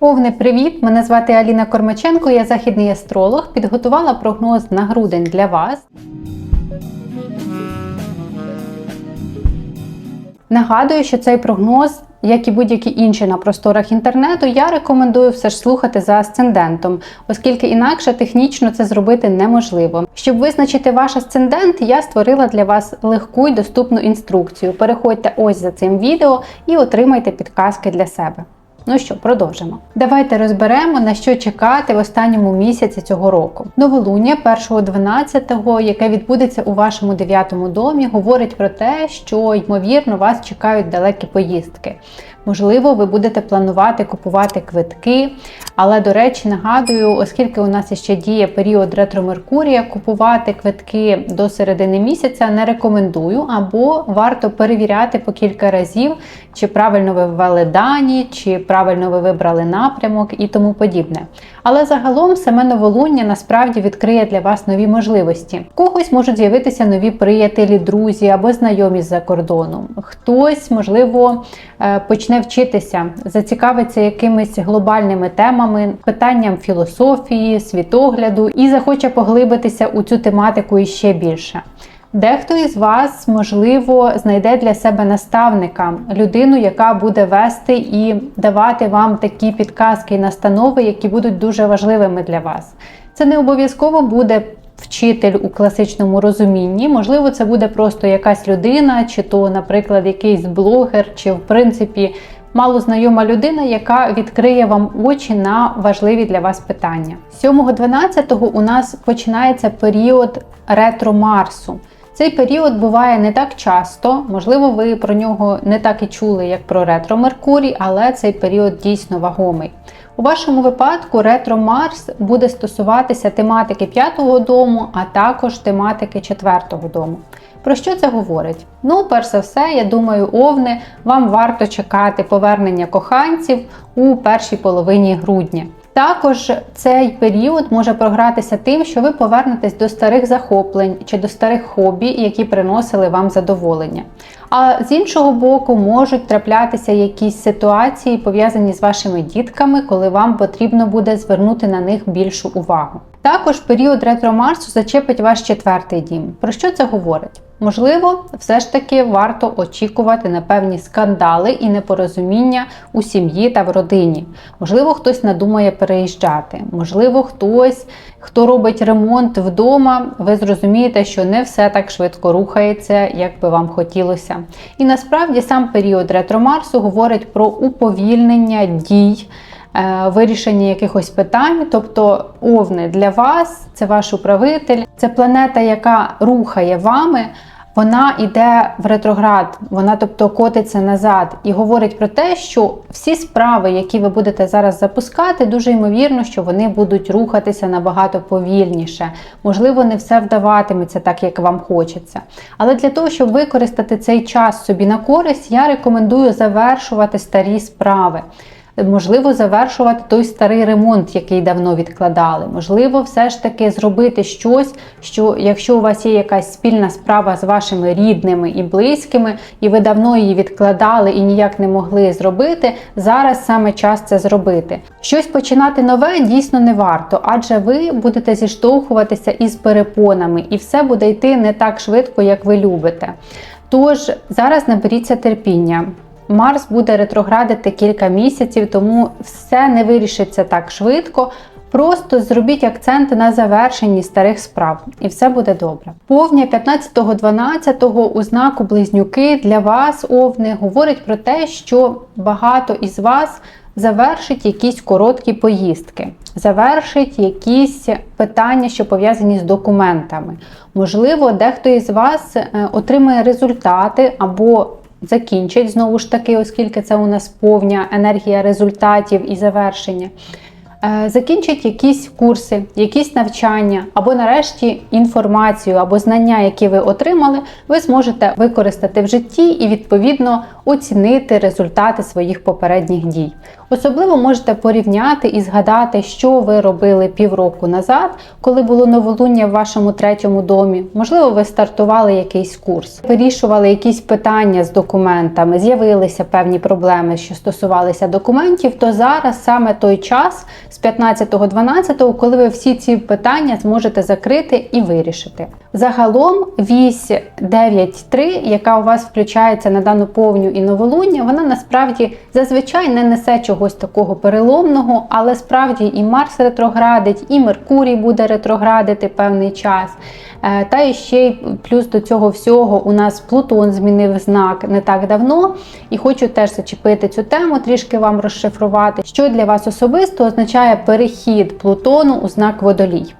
Овни, привіт! Мене звати Аліна Кормаченко, я західний астролог. Підготувала прогноз на грудень для вас. Нагадую, що цей прогноз, як і будь-які інші на просторах інтернету, я рекомендую все ж слухати за асцендентом, оскільки інакше технічно це зробити неможливо. Щоб визначити ваш асцендент, я створила для вас легку й доступну інструкцію. Переходьте ось за цим відео і отримайте підказки для себе. Ну що, продовжимо. Давайте розберемо, на що чекати в останньому місяці цього року. Новолуння 1.12, яке відбудеться у вашому дев'ятому домі, говорить про те, що ймовірно вас чекають далекі поїздки. Можливо, ви будете планувати купувати квитки, але, до речі, нагадую, оскільки у нас ще діє період ретро Меркурія, купувати квитки до середини місяця не рекомендую, або варто перевіряти по кілька разів, чи правильно ви ввели дані, чи правильно ви вибрали напрямок і тому подібне. Але загалом саме новолуння насправді відкриє для вас нові можливості. В когось можуть з'явитися нові приятелі, друзі або знайомі з-за кордону. Хтось, можливо, е, почне вчитися, зацікавиться якимись глобальними темами, питанням філософії, світогляду і захоче поглибитися у цю тематику іще більше. Дехто із вас, можливо, знайде для себе наставника, людину, яка буде вести і давати вам такі підказки і настанови, які будуть дуже важливими для вас. Це не обов'язково буде вчитель у класичному розумінні. Можливо, це буде просто якась людина, чи то, наприклад, якийсь блогер, чи в принципі малознайома людина, яка відкриє вам очі на важливі для вас питання. 7.12 у нас починається період ретро Марсу. Цей період буває не так часто, можливо, ви про нього не так і чули, як про ретро Меркурій, але цей період дійсно вагомий. У вашому випадку ретро Марс буде стосуватися тематики п'ятого дому, а також тематики четвертого дому. Про що це говорить? Ну, перш за все, я думаю, овни, вам варто чекати повернення коханців у першій половині грудня. Також цей період може програтися тим, що ви повернетесь до старих захоплень чи до старих хобі, які приносили вам задоволення. А з іншого боку, можуть траплятися якісь ситуації, пов'язані з вашими дітками, коли вам потрібно буде звернути на них більшу увагу. Також період ретро Марсу зачепить ваш четвертий дім. Про що це говорить? Можливо, все ж таки варто очікувати на певні скандали і непорозуміння у сім'ї та в родині. Можливо, хтось надумає переїжджати, можливо, хтось, хто робить ремонт вдома, ви зрозумієте, що не все так швидко рухається, як би вам хотілося. І насправді сам період ретро Марсу говорить про уповільнення дій. Е, Вирішення якихось питань, тобто овни для вас, це ваш управитель, це планета, яка рухає вами, вона йде в ретроград, вона тобто котиться назад і говорить про те, що всі справи, які ви будете зараз запускати, дуже ймовірно, що вони будуть рухатися набагато повільніше. Можливо, не все вдаватиметься так, як вам хочеться. Але для того, щоб використати цей час собі на користь, я рекомендую завершувати старі справи. Можливо, завершувати той старий ремонт, який давно відкладали. Можливо, все ж таки зробити щось, що якщо у вас є якась спільна справа з вашими рідними і близькими, і ви давно її відкладали і ніяк не могли зробити, зараз саме час це зробити. Щось починати нове дійсно не варто, адже ви будете зіштовхуватися із перепонами, і все буде йти не так швидко, як ви любите. Тож зараз наберіться терпіння. Марс буде ретроградити кілька місяців, тому все не вирішиться так швидко. Просто зробіть акцент на завершенні старих справ, і все буде добре. Повня 15-12 у знаку близнюки для вас, овни, говорить про те, що багато із вас завершить якісь короткі поїздки, завершить якісь питання, що пов'язані з документами. Можливо, дехто із вас е, отримає результати або закінчить знову ж таки, оскільки це у нас повня енергія результатів і завершення. Е, Закінчить якісь курси, якісь навчання, або нарешті інформацію або знання, які ви отримали, ви зможете використати в житті і відповідно оцінити результати своїх попередніх дій. Особливо можете порівняти і згадати, що ви робили півроку назад, коли було новолуння в вашому третьому домі. Можливо, ви стартували якийсь курс, вирішували якісь питання з документами, з'явилися певні проблеми, що стосувалися документів. То зараз саме той час з 15-12, коли ви всі ці питання зможете закрити і вирішити. Загалом вісь 9.3, яка у вас включається на дану повню і новолуння, вона насправді зазвичай не несе чогось такого переломного, але справді і Марс ретроградить, і Меркурій буде ретроградити певний час. Е, Та і ще й плюс до цього всього у нас Плутон змінив знак не так давно. І хочу теж зачепити цю тему, трішки вам розшифрувати, що для вас особисто означає перехід Плутону у знак водолій.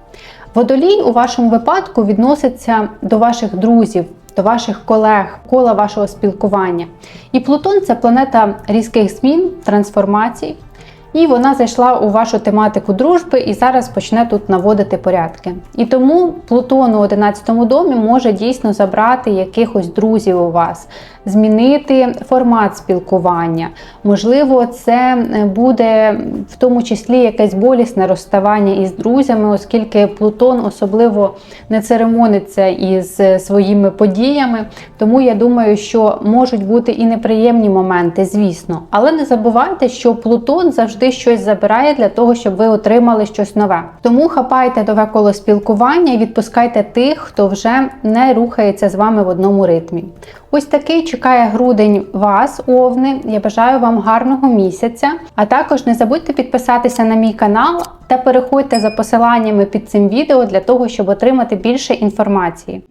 Водолій у вашому випадку відноситься до ваших друзів, до ваших колег, кола вашого спілкування. І Плутон це планета різких змін, трансформацій. І вона зайшла у вашу тематику дружби і зараз почне тут наводити порядки. І тому Плутон у 11 домі може дійсно забрати якихось друзів у вас, змінити формат спілкування. Можливо, це буде в тому числі якесь болісне розставання із друзями, оскільки Плутон особливо не церемониться із своїми подіями. Тому я думаю, що можуть бути і неприємні моменти, звісно. Але не забувайте, що Плутон завжди щось забирає для того, щоб ви отримали щось нове. Тому хапайте нове коло спілкування і відпускайте тих, хто вже не рухається з вами в одному ритмі. Ось такий чекає грудень вас, овни. Я бажаю вам гарного місяця. А також не забудьте підписатися на мій канал та переходьте за посиланнями під цим відео для того, щоб отримати більше інформації.